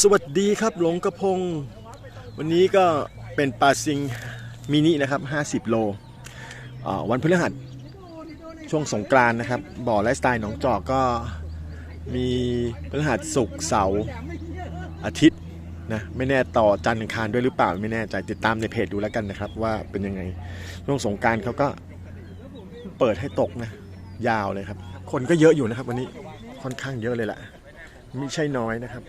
สวัสดีครับหลงกระพง วันนี้ก็เป็นปลาซิงมินินะครับ 50 โล วันพฤหัสช่วงสงกรานต์นะครับ บ่อไลฟ์สไตล์หนองจอกก็มีพฤหัสศุกร์เสาร์อาทิตย์นะไม่แน่ต่อจันทร์อังคารด้วยหรือเปล่าไม่แน่ใจติดตามในเพจดูแล้วกันนะครับ ว่าเป็นยังไงช่วงสงกรารเขาก็เปิดให้ตกนะ ยาวเลยครับ คนก็เยอะอยู่นะครับ วันนี้ค่อนข้างเยอะเลยแหละไม่ใช่น้อยนะครับ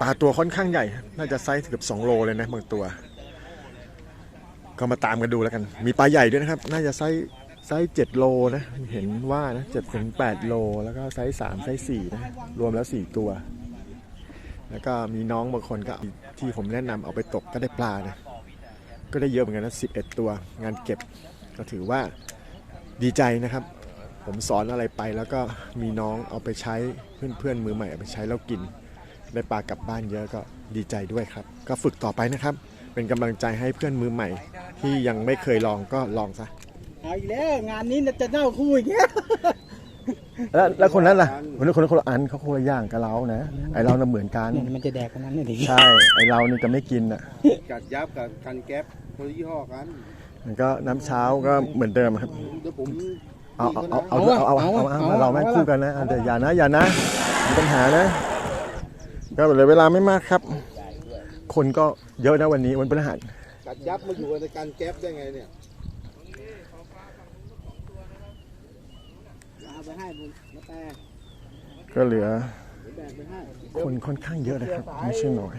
ปลาตัวค่อนข้างใหญ่ น่าจะไซส์เกือบ2โลเลยนะบางตัว ก็มาตามกันดูแล้วกัน มีปลาใหญ่ด้วยนะครับ น่าจะไซส์ไซส์7โลนะ เห็นว่านะ7ถึง8โล แล้วก็ไซส์3ไซส์4นะ รวมแล้ว4ตัว แล้วก็มีน้องบางคนก็ที่ผมแนะนำเอาไปตกก็ได้ปลานะ ก็ได้เยอะเหมือนกันนะ11ตัวงานเก็บ ก็ถือว่าดีใจนะครับ ผมสอนอะไรไปแล้วก็มีน้องเอาไปใช้เพื่อนๆมือใหม่เอาไปใช้แล้วกิน ได้ปลากลับบ้านเยอะก็ดีใจด้วยครับ ก็ฝึกต่อไปนะครับ เป็นกำลังใจให้เพื่อนมือใหม่ ที่ยังไม่เคยลองก็ลองซะเอาอีกแล้วงานนี้จะเน่าคู่อีกแล้วแล้วคนนั้นล่ะคนนั้นคนละอันเขาคนละอย่างกับเรานะไอเราน่าเหมือนกันมันจะแดกกันนั้นเลยดิใช่ไอเรานี่จะไม่กินอะกัดยับกับกันแก๊ปคนละยี่ห้อกันมันก็น้ำเช้าก็เหมือนเดิมครับเอาเอาเอาเอาเอาเอาเราแม่งคู่กันนะเดี๋ยอย่านะอย่านะมีปัญหานะ ก็เหลือเวลาไม่มากครับ คนก็เยอะนะวันนี้วันพฤหัสกัดยับมาอยู่ในกันแก๊ปได้ไงเนี่ยเอาไปให้บุญแล้วแต่ก็เหลือ แบ่งไปให้คนค่อนข้างเยอะนะครับ ไม่ใช่น้อย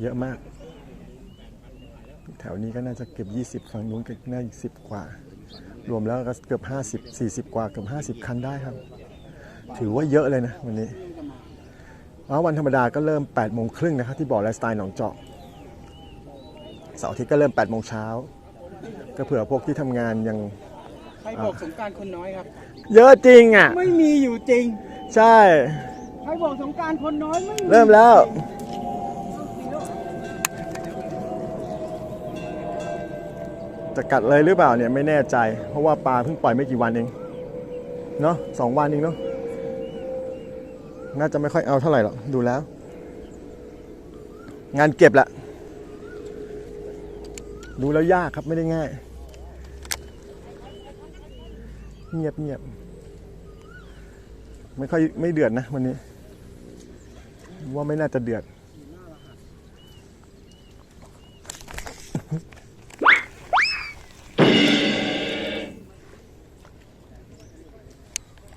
เยอะมาก แถวนี้ก็น่าจะเกือบ20ฝั่งนู้นก็น่าอีกสิบกว่า รวมแล้วก็เกือบ50 40 กว่าเกือบ50 คันได้ครับ ถือว่าเยอะเลยนะวันนี้ อ๋อวันธรรมดาก็เริ่ม8โมงครึ่งนะครับที่บ่อไลฟ์สไตล์หนองจอกเสาร์อาทิตย์ก็เริ่ม8โมงเช้าก็เผื่อพวกที่ทำงานยังใครบอกสงกรารคนน้อยครับ เยอะจริงอะ ไม่มีอยู่จริง ใช่ใครบอกสงกรารคนน้อยไม่มีเริ่มแล้วจะกัดเลยหรือเปล่าเนี่ยไม่แน่ใจ เพราะว่าปลาเพิ่งปล่อยไม่กี่วันเองเนาะสองวันเองเนาะ น่าจะไม่ค่อยเอาเท่าไหร่หรอกดูแล้ว งานเก็บแหละดูแล้วยากครับไม่ได้ง่าย เงียบเงียบไม่ค่อยไม่เดือดนะวันนี้ ว่าไม่น่าจะเดือด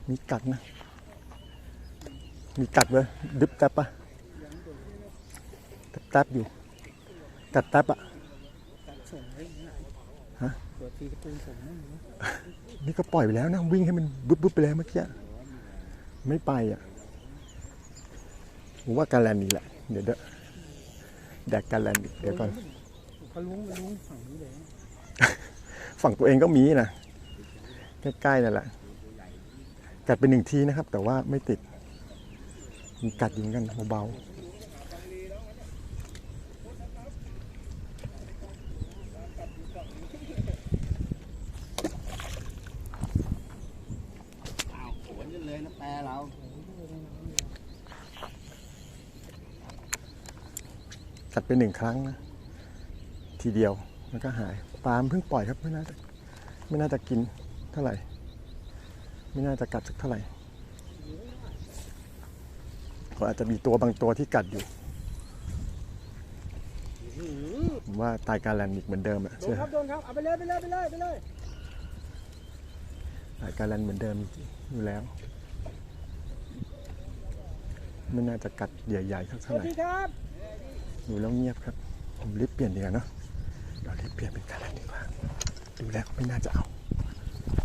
มีกัดนะ มีกัดเลยดึบแท็บปะแท็บแท็บอยู่ กัดแท็บอะส่งไว้อย่างนี้ฮะเปิดทีกระตุ้นส่งไม่รู้นี่ก็ปล่อยไปแล้วนะ วิ่งให้มันบึ๊บบึ๊บไปแล้วเมื่อกี้ไม่ไปอะผมว่าการแลนด์นี่แหละ เดี๋ยวเด้อแดกการแลนด์อีกเดี๋ยวก่อนเขาล้วงไปล้วงฝั่งนี้เลยฝั่งตัวเองก็มีนะใกล้ๆนั่นแหละกัดเป็นหนึ่งทีนะครับ แต่ว่าไม่ติด มีกัดยิงกันเบาอ้าวสวนกันเลยนะแปรเราๆกัดเป็นหนึ่งครั้งนะ ทีเดียวแล้วก็หายปลามันเพิ่งปล่อยครับไม่น่าจะไม่น่าจะกินเท่าไหร่ ไม่น่าจะกัดสักเท่าไหร่ ก็อาจจะมีตัวบางตัวที่กัดอยู่ผมว่าตายการแลนด์อีกเหมือนเดิมอะโดเชื่นอครับโดนครับเอาไปเลยไปเลยไปเลยไปเลยตายการแลนด์เหมือนเดิมอยู่แล้ว ไม่น่าจะกัดใหญ่ๆสักสเท่าวัไหสร่ดีครับ ดูแล้วเงียบครับ ผมรีบเปลี่ยนดีกว่าเนาะเรารีบเปลี่ยนเป็นการแลนด์ดีกว่า ดูแล้วไม่น่าจะเอา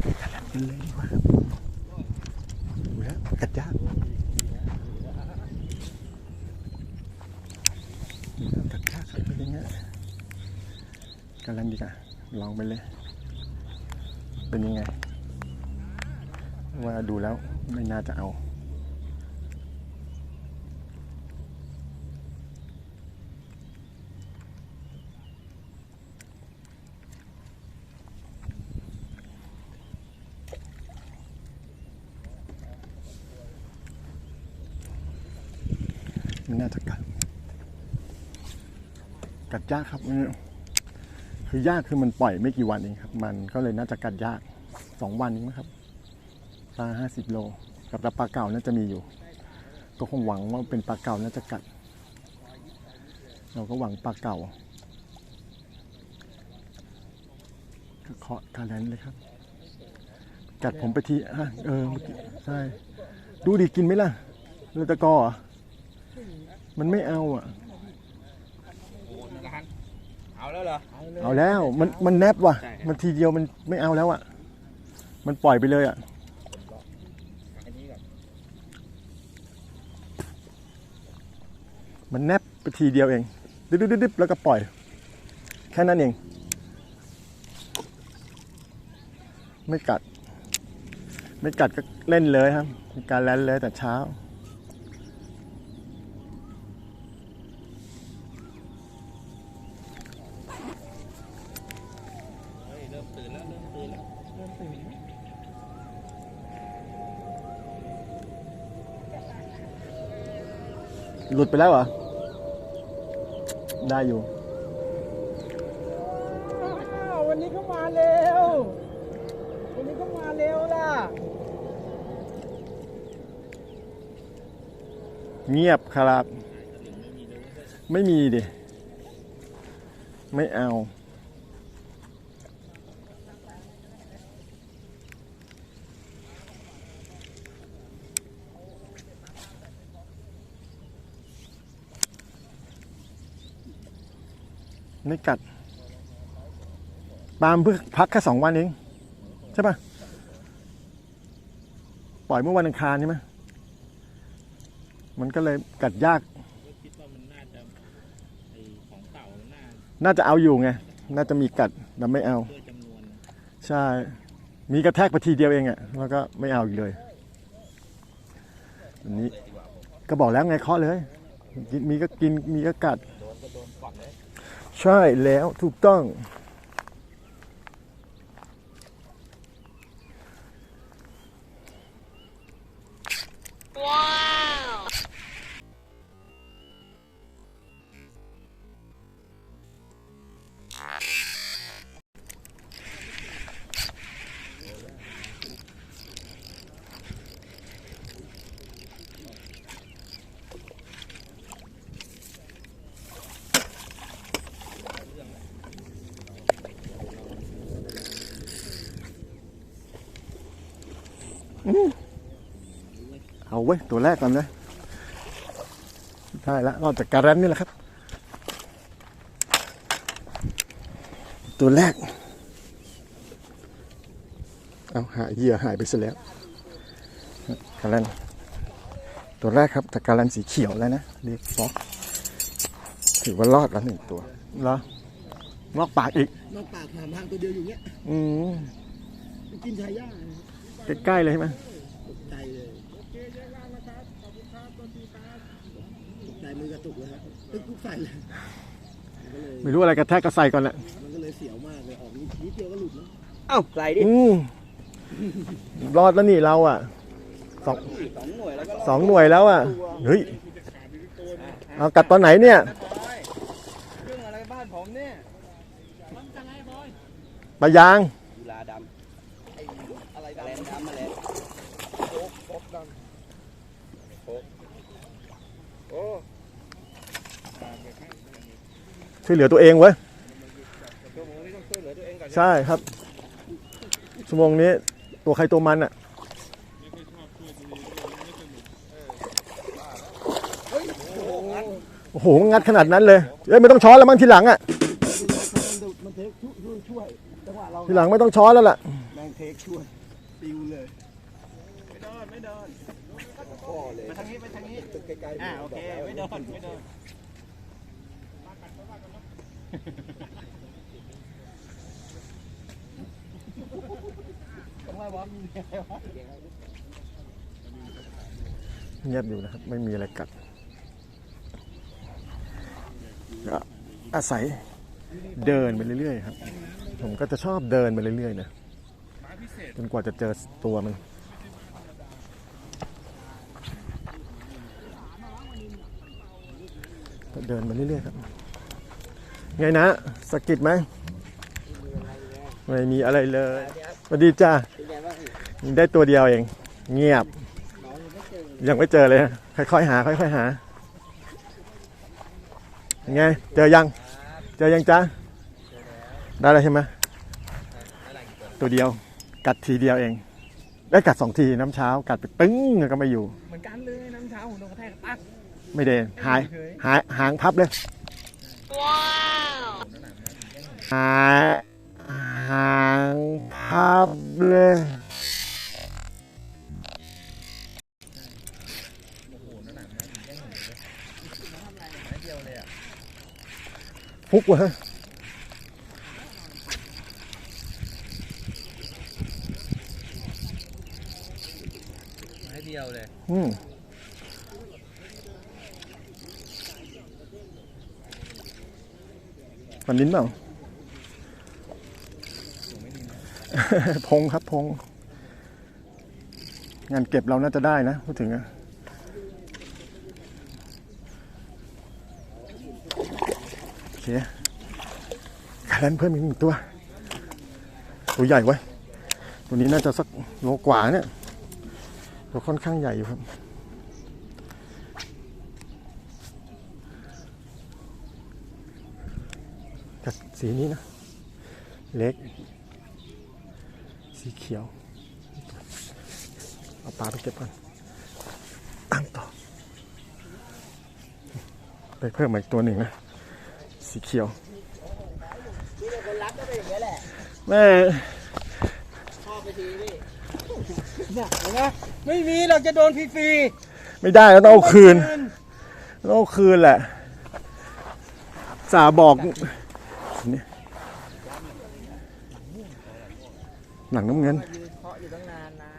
เป็นการแลนด์เลยดีกว่าดูแล้วกัดยากดูแล้วกัดยากครับเป็นยังไง การแลนด์ดีกว่าลองไปเลย เป็นยังไง ว่าดูแล้วไม่น่าจะเอามันน่าจะกัดกัดยากครับมัน คือยากคือมันปล่อยไม่กี่วันเองครับ มันก็เลยน่าจะกัดยากสองวันเองนะครับปลาห้าสิบโล กับปลาเก่าน่าจะมีอยู่ ก็คงหวังว่าเป็นปลาเก่าน่าจะกัด เราก็หวังปลาเก่าก็เคาะกาแลนเลยครับ กัดผมไปทีอะเออใช่ดูดิกินไหมล่ะเรือตะกอเหรอมันไม่เอาอะ แล้วเหรอเอาแล้วมันมันแนบว่ะ มันทีเดียวมันไม่เอาแล้วอะ มันปล่อยไปเลยอะมันแนบไปทีเดียวเองดึ๊บดึ๊บดึ๊บแล้วก็ปล่อย แค่นั้นเอง ไม่กัด ไม่กัดก็เล่นเลยครับมีการแล่นเลยแต่เช้า ลุดไปแล้วเหรอ ได้อยู่ อ้าววันนี้เขามาเร็ว วันนี้เขามาเร็วล่ะ เงียบครับ ไม่มีดิ ไม่เอา ไม่กัดปาล์มเพิ่งพักแค่สองวันเอง ใช่ปะปล่อยเมื่อวันอังคารใช่ไหมมันก็เลยกัดยาก น่าจะเอาอยู่ไง น่าจะมีกัดแต่ไม่เอา ใช่ มีกระแทกไปทีเดียวเองอะแล้วก็ไม่เอาอีกเลยอันนี้ก็บอกแล้วไงเคาะเลย มีก็กิน มีก็กัด ใช่แล้วถูกต้อง ว้ย ตัวแรกก่อนนะได้แล้วนอกจากการันนี่แหละครับ ตัวแรก เอาหายเหยื่อหายไปซะแล้วการันตัวแรกครับแต่การันสีเขียวแล้วนะเรียกฟอกถือว่ารอดแล้วหนึ่งตัวเหรอนอกปากอีกนอกปากหามทางตัวเดียวอยู่เงี้ยอืมไปกินชายย่าใกล้ๆเลยใช่ไหม ตกใจเลยตกใจ มือกระตุกเลยฮะตึ๊กทุกใส่เลยมันก็เลยไม่รู้อะไรกระแทกก็ใส่ก่อนแหละมันก็เลยเสียวมากเลยออกนิดนิดเดียวก็หลุดแล้วเอ้าไหลดิอืมรอดแล้วนี่เราอะสองสองหน่วยแล้วก็สองหน่วยแล้วอะเฮ้ยเอากัดตอนไหนเนี่ยเรื่องอะไรบ้านผมเนี่ยปลายาง กีฬาดำไอ้อะไรดำแลนดำมาแล้วโป๊กโป๊กดำโป๊กโอ้ ช่วยเหลือตัวเองเว้ยใช่ครับชั่วโมงนี้ตัวใครตัวมันอะโอ้โหงัดขนาดนั้นเลยเอ้ยไม่ต้องช้อนแล้วมั้งทีหลังอะมันเทคช่วยจังหวะเราทีหลังไม่ต้องช้อนแล้วล่ะแมงเทคช่วยปิวเลยไม่โดนไม่โดนพ่อเลยไปทางนี้ไปทางนี้ตึกใกล้ๆอ่าโอเคไม่โดนไม่โดน องไล่บอลมีอะไรวะเงียบอยู่นะครับ ไม่มีอะไรกัดก็อาศัยเดินไปเรื่อยๆครับ ผมก็จะชอบเดินไปเรื่อยๆนะจนกว่าจะเจอตัวมันเดินมาเรื่อยๆครับ ไงนะสะกิดไหมไม่มีอะไรเลยสวัสดีจ้าเป็นไงบ้างยังได้ตัวเดียวเอง เงียบน้องยังไม่เจอยังไม่เจอเลย ค่อยๆหา ค่อยๆหายังไงเจอยัง เจอยังจ้าได้แล้วใช่ไหมตัวเดียว กัดทีเดียวเอง ได้กัดสองทีน้ำเช้า กัดไปตึ้งแล้วก็ไม่อยู่ เหมือนกันเลยน้ำเช้าผมโดนกระแทกปักไม่เดนหายหายหางพับเลย หายหางพับเลยฟุกวะฮะไม้เดียวเลย อืม ปันนิ้นเปล่าพงครับพง งานเก็บเราน่าจะได้นะพูดถึงอะโอเคขาแลนเพิ่มอีกหนึ่งตัว ตัวใหญ่ไว้ ตัวนี้น่าจะสักโลกว่าเนี่ยตัวค่อนข้างใหญ่อยู่ครับ สีนี้นะ เล็ก สีเขียว เอาปลาไปเก็บก่อนตามต่อไปเพิ่มมาอีกตัวหนึ่งนะ สีเขียวพี่เป็นคนรักก็เป็นอย่างนี้ยแหละแม่ชอบไปทีพี่เนี่ยเห็นไหมไม่มีเราจะโดนฟรีไม่ได้แล้วต้องเอาๆคืนต้องเอาคืนแหละสาบอกนี่ หนังน้ำเงินยืนเคาะอยู่ตั้งนานนะ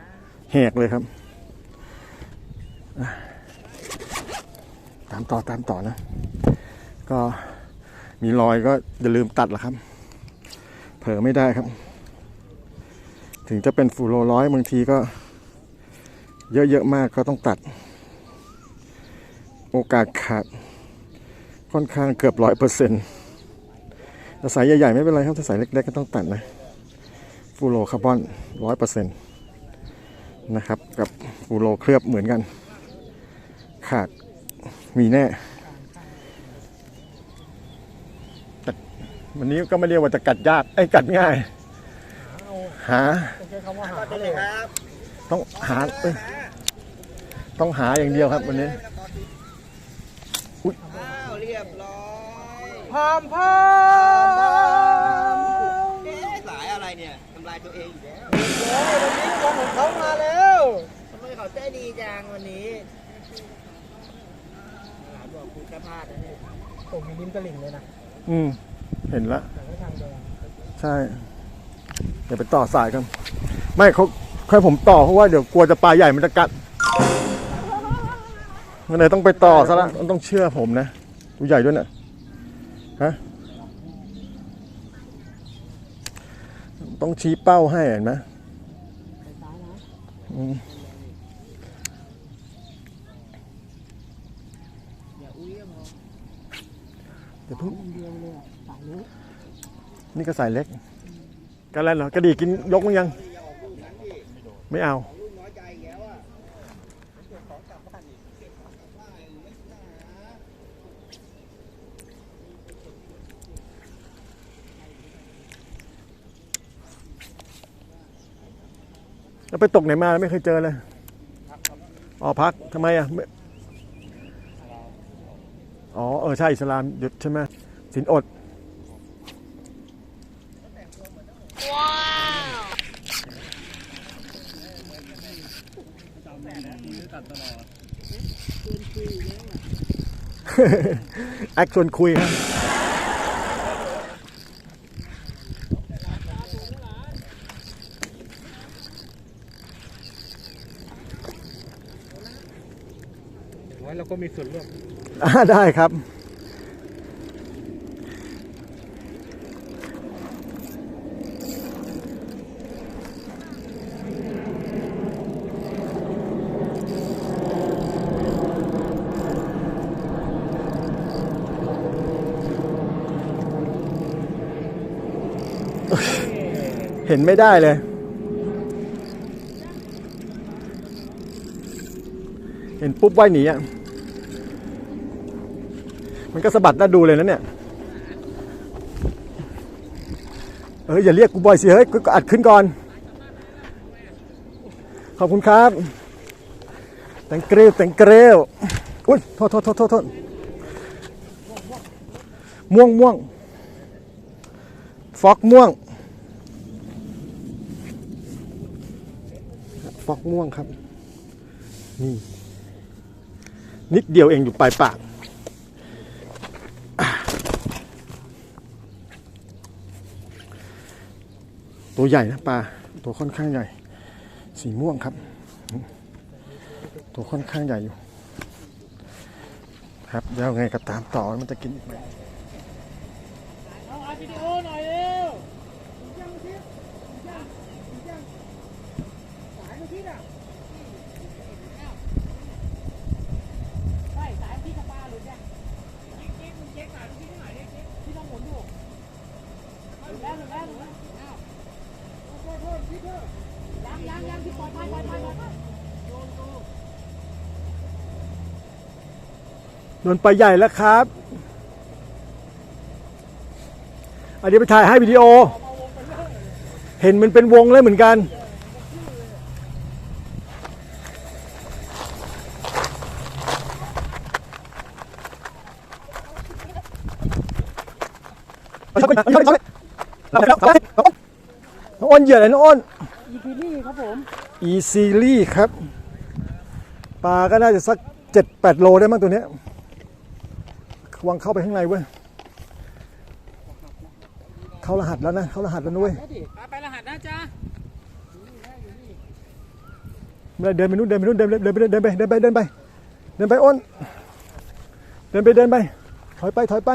แหกเลยครับอะตามต่อตามต่อนะ ก็มีรอยก็อย่าลืมตัดละครับ เผลอไม่ได้ครับ ถึงจะเป็นฟูโรร้อยบางทีก็ เยอะๆมากก็ต้องตัด โอกาสขาดค่อนข้างเกือบร้อยเปอร์เซ็นต์แต่สายใหญ่ๆไม่เป็นไรครับถ้าสายเล็กๆก็ต้องตัดนะ ฟูโรคาร์บอนร้อยเปอร์เซ็นต์นะครับ กับฟูโรเคลือบเหมือนกัน ขาดมีแน่ แต่วันนี้ก็ไม่เรียกว่าจะกัดยากไอ้กัดง่าย หาต้องหาต้องหาอย่างเดียวครับวันนี้อ้าวเรียบร้อยพามพามายตัวเองอีกแล้ววันนี้วันของเขามาแล้วทำไมเขาใจดีจังวันนี้หลานบอกคุณแค่พลาดนะเนี่ยผมมีลิ้มตะลิ่งเลยนะอืม เห็นละ แต่ไม่ทางแดงใช่ เดี๋ยวไปต่อสายกัน ไม่เขาค่อยผมต่อเพราะว่าเดี๋ยวกลัวจะปลาใหญ่มันจะกัดมันเลยต้องไปต่อซะละต้องเชื่อผมนะ ตัวใหญ่ด้วยน่ะฮะ ต้องชี้เป้าให้เห็นไหมอืมอย่าอุ้ยอะพอเดี๋ยวเพิ่งเดียวเลยอะสายนี้นี่ก็สายเล็ก กันแล้วเหรอกระดีกินยกมั้งยัง ไม่เอา ลูกน้อยใจอีกแล้วอะ แล้วไปตกไหนมาไม่เคยเจอเลยอ๋อพักทำไมอะไม่อ๋อเออใช่อิสลามหยุดใช่ไหมสินอดตัดตลอดแอคชวนคุยครับ็มีส่วนร่วมได้ครับ เห็นไม่ได้เลย เห็นปุ๊บว่ายหนีอะ มันก็สะบัดน่าดูเลยนะเนี่ย เอออย่าเรียกกูบ่อยสิเฮ้ยกูอัดขึ้นก่อน ขอบคุณครับ แตงเกลียวแตงเกลียวอุ้ยโทษโทษโทษโทษโทษม่วงม่วงฟอกม่วงฟอกม่วงครับ นี่ นิดเดียวเองอยู่ปลายปาก ตัวใหญ่นะปลาตัวค่อนข้างใหญ่ สีม่วงครับ ตัวค่อนข้างใหญ่อยู่ ครับแล้วไงก็ตามต่อมันจะกินอีกไหมเอาอัดวิดีโอหน่อยเร็วยังทิศยังยังสายมาทิศอะใช่สายที่กับปลาหลุดเนี่ยเจ๊กเจ๊กหน่อยที่ไหนเจ๊กที่ต้องหมุนอยู่หลุดแล้วหลุดแล้วหลุดแล้วอ้าวโทษโทษทิศเถอะ ยังยังยังที่ปล่อยไปปล่อยไปปล่อยไปนนโดนปลาใหญ่แล้วครับอันนี้ไปถ่ายให้วิดีโอ เห็นมันเป็นวงเลยเหมือนกันน้อง อ้นเหยื่ออะไรน้องอ้นอีพีนี่ครับผมอีซีรีครับ ปลาก็น่าจะสักเจ็ดแปดโลได้มั้งตัวเนี้ยวางเข้าไปข้างในเว้ยเข้ารหัสแล้วนะ เข้ารหัสแล้วนุ้ยไปรหัสนะจ๊ะไม่ได้เดินไปนู่นเดินไปนู่นเดินไปเดินไปเดินไปเดินไปเดินไปเดินไปอ้นเดินไปเดินไป ถอยไปถอยไป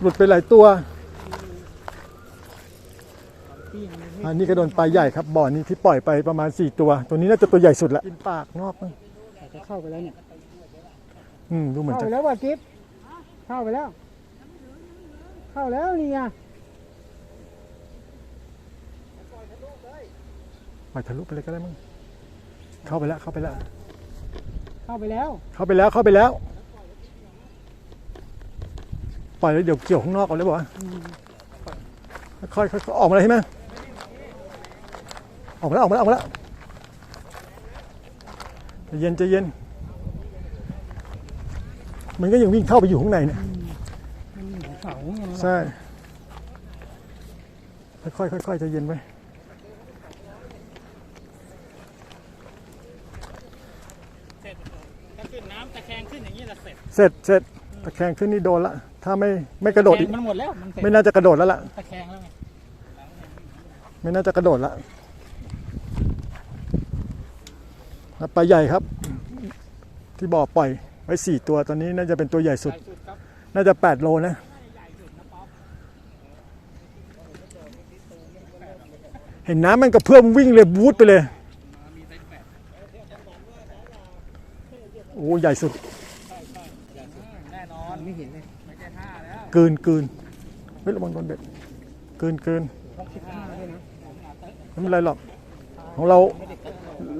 หลุดไปหลายตัว อันนี้ก็โดนปลาใหญ่ครับบ่อนี้ที่ปล่อยไปประมาณ 4 ตัว ตัวนี้น่าจะตัวใหญ่สุดละกินปากนอกมั้งจะเข้าไปแล้วเนี่ยอืมดูเหมือนเข้าจะไปแล้วว่ะกิ๊บเข้าไปแล้ว เข้าแล้วนี่ไงปล่อยทะลุไปเลยก็ได้มั้งเข้าไปแล้วเข้าไปแล้ว เข้าไปแล้ว เข้าไปแล้วเข้าไปแล้วปล่อยแล้วเดี๋ยวเกี่ยวข้างนอกเอาเลยบอกว่าค่อยๆค่อยๆออกมาเลยใช่ไหม ออกมาแล้วออกมาแล้วออกมาแล้วใจเย็นใจเย็น มันก็ยังวิ่งเข้าไปอยู่ข้างในเนี่ยเสาไงใช่ค่อยๆค่อยๆใจเย็นไว้เสร็จถ้าขึ้นน้ำตะแคงขึ้นอย่างนี้ละเสร็จเสร็จเสร็จตะแคงขึ้นนี่โดนละ ถ้าไม่ไม่กระโดดอีกมันหมดแล้วมันเสร็จไม่น่าจะกระโดดแล้วล่ะตะแคงแล้วไงไม่น่าจะกระโดดละ ปลาใหญ่ครับ ที่บ่อปล่อยไว้สี่ตัวตอนนี้น่าจะเป็นตัวใหญ่สุด น่าจะแปดโลนะเห็นน้ำมันกระเพื่อมวิ่งเลยบูทไปเลยโอ้ใหญ่สุดแน่นอนไม่เห็นเลยไม่ใช่ท่าแล้วเกินเกินเฮ้ยระวังโดนเบ็ดเกินเกินไม่เป็นไรหรอกของเรา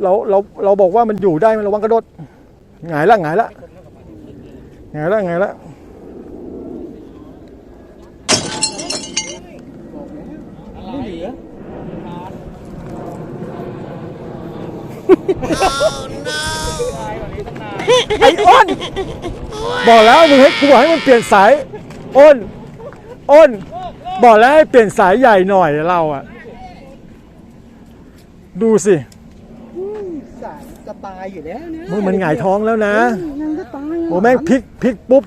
เราเราเราบอกว่ามันอยู่ได้มันระวังกระโดดหงายละหงายละหงายละหงายละไม่เหลือไอ้อ้นบอกแล้วมึงให้กูบอกให้มันเปลี่ยนสายอ้นอ้นบอกแล้วให้เปลี่ยนสายใหญ่หน่อยเราอะดูสิสายจะ ตายอยู่แล้วเนี่ยมึงมันหงายท้องแล้วนะยังจะตายะโอ้แม่งพลิกพลิกปุ๊บ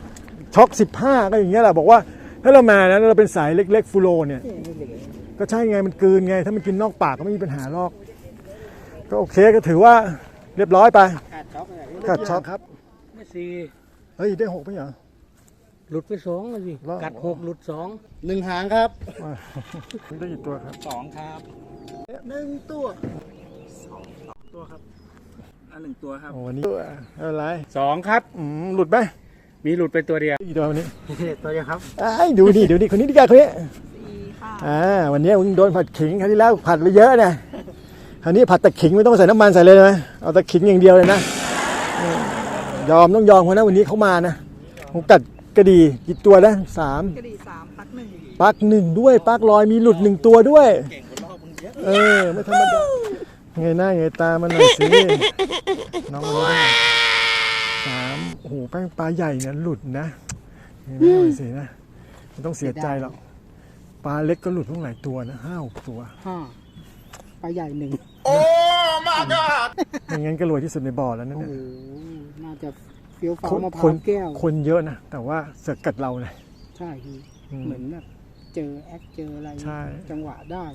ช็อก15ก็อย่างเงี้ยแหละบอกว่าถ้าเรามานะเราเป็นสายเล็ก ๆ ฟูโรเนี่ยก็ใช่ไงมันกลืนไง ถ้ามันกินนอกปากก็ไม่มีปัญหาหรอก ก็โอเคก็ถือว่าเรียบร้อยไปขาดช็อกเลยกัดช็อกครับไม่สี่เฮ้ยได้หกไหมเหรอหลุดไปสองเลยสิรอดกัดหกหลุดสองหนึ่งหางครับได้กี่ตัวครับสองครับหนึ่งตัวตัวครับ อันหนึ่งตัวครับโอ้วันนี้ตัวอะไรสองครับอืมหลุดไหมมีหลุดไปตัวเดียวอีกตัววันนี้ตัวเดียวครับไอ้ยดูนี่ดูนี่คนนี้ดีกว่าคนนี้อ่าวันนี้มึงโดนผัดขิงครั้งที่แล้วผัดไปเยอะนะคราวนี้ผัดแต่ขิงไม่ต้องใส่น้ำมันใส่เลยนะเอาแต่ขิงอย่างเดียวเลยนะอืมยอมต้องยอมเขานะวันนี้เขามานะผมกัดกระดีกี่ตัวนะสามกระดี่สามปักหนึ่งปักหนึ่งด้วยปักลอยมีหลุดหนึ่งตัวด้วยเก่งคนรอบมึงเยอะเออ ไม่ธรรมดา ไงหน้าไงตามันหน่อยสิ น้องคนนี้ได้สามโอ้โหแป้งปลาใหญ่นะหลุดนะไงหน้าหน่อยสินะไม่ต้องเสียใจหรอกปลาเล็กก็หลุดทั้งหลายตัวนะห้าหกตัวห้าปลาใหญ่หนึ่งไม่งั้นก็รวยที่สุดในบ่อแล้วนั่นโอ้น่ะโหน่าจะเฟี้ยวฟ้าคนวมะพคร้านวแก้ว คนเยอะนะ แต่ว่าเสือกกัดเราเลย ใช่พี่อืมเหมือนแบบเจอแอคเจออะไรใช่ จังหวะได้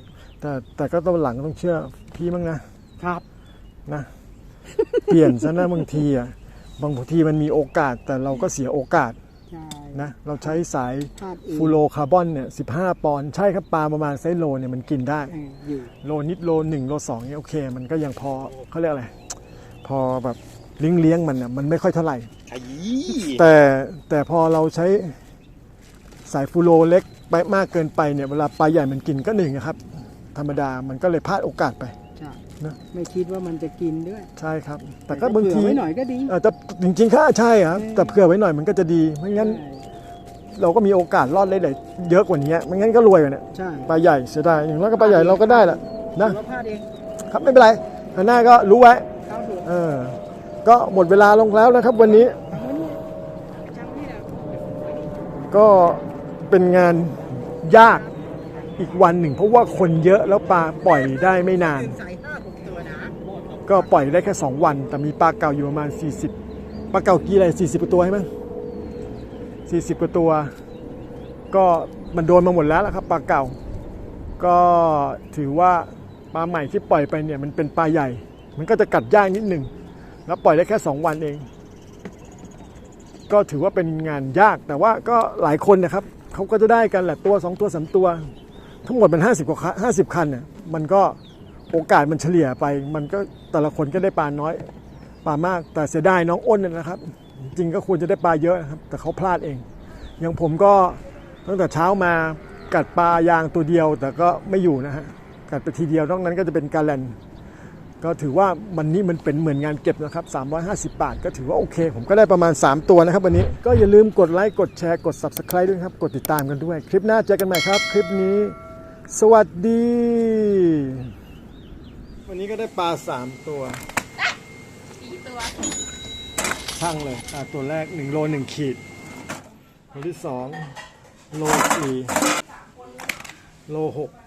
แต่แต่ก็ต้องหลังต้องเชื่อพี่มั้งนะครับนะ เปลี่ยนซะนะบางทีอะบางทีมันมีโอกาสแต่เราก็เสียโอกาสใช่นะเราใช้สายพลาดเองฟูโรคาร์บอนเนี่ยสิปอนด์ใช่ครับปลาประมาณไซส์โลเนี่ยมันกินได้ เอออยู่โลนิดโลหนึ่งโลสองเนี่ยโอเค มันก็ยังพอเขาเรียกอะไร พอแบบเลี้ยงเลี้ยงๆมันอะมันไม่ค่อยเท่าไหร่ ไอ้แต่แต่พอเราใช้สายฟูโรเล็กไปมากเกินไปเนี่ยเวลาปลาใหญ่มันกินก็หนึ่งนะครับ ธรรมดามันก็เลยพลาดโอกาสไปใช่นะ ไม่คิดว่ามันจะกินด้วยใช่ครับ แต่ก็บางทีเผื่อไว้หน่อยก็ดีเออแต่จริงๆค่ะใช่ครับแต่เผื่อไว้หน่อยมันก็จะดีไม่งั้นใช่เราก็มีโอกาสรอดได้เลยเยอะกว่านี้ไม่งั้นก็รวยกว่าเนี่ยใช่ปลาใหญ่เสียดายอย่างน้อยก็ปลาใหญ่เราก็ได้แหละนะถือว่าพลาดเองครับไม่เป็นไรคราวหน้าก็รู้ไว้ ครับผมเออ ก็หมดเวลาลงแล้วนะครับวันนี้จังพี่อะก็เป็นงานยาก อีกวันหนึ่ง เพราะว่าคนเยอะแล้วปลาปล่อยได้ไม่นานใส่ห้าหกตัวนะก็ปล่อยได้แค่ 2 วัน แต่มีปลาเก่าอยู่ประมาณ 40ปลาเก่ากี่อะไร40กว่าตัวใช่ไหม40กว่าตัว ก็มันโดนมาหมดแล้วล่ะครับปลาเก่า ก็ถือว่าปลาใหม่ที่ปล่อยไปเนี่ยมันเป็นปลาใหญ่ มันก็จะกัดยากนิดหนึ่งแล้วปล่อยได้แค่ 2 วันเอง ก็ถือว่าเป็นงานยากแต่ว่าก็หลายคนนะครับเขาก็จะได้กันแหละตัว 2 ตัวสามตัว ทั้งหมดมัน 50กว่าคัน50คันเนี่ยมันก็โอกาสมันเฉลี่ยไป มันก็แต่ละคนก็ได้ปลาน้อยปลามาก แต่เสียดายน้องอ้นเนยนะครับ จริงก็ควรจะได้ปลาเยอะนะครับ แต่เขาพลาดเอง อย่างผมก็ตั้งแต่เช้ามากัดปลายางตัวเดียว แต่ก็ไม่อยู่นะฮะกัดไปทีเดียวนอกนั้นก็จะเป็นกาแลนก็ถือว่ามันนี้มันเป็นเหมือนงานเก็บนะครับ 350 บาท ก็ถือว่าโอเค ผมก็ได้ประมาณ 3 ตัวนะครับวันนี้ ก็อย่าลืมกดไลค์ กดแชร์ กด Subscribe ด้วยครับ กดติดตามกันด้วย คลิปหน้าเจอกันใหม่ครับ คลิปนี้ สวัสดี วันนี้ก็ได้ปลา3ตัวสี่ตัวช่างเลยอะตัวแรก1โล1ขีด ตัวที่2โล4โล6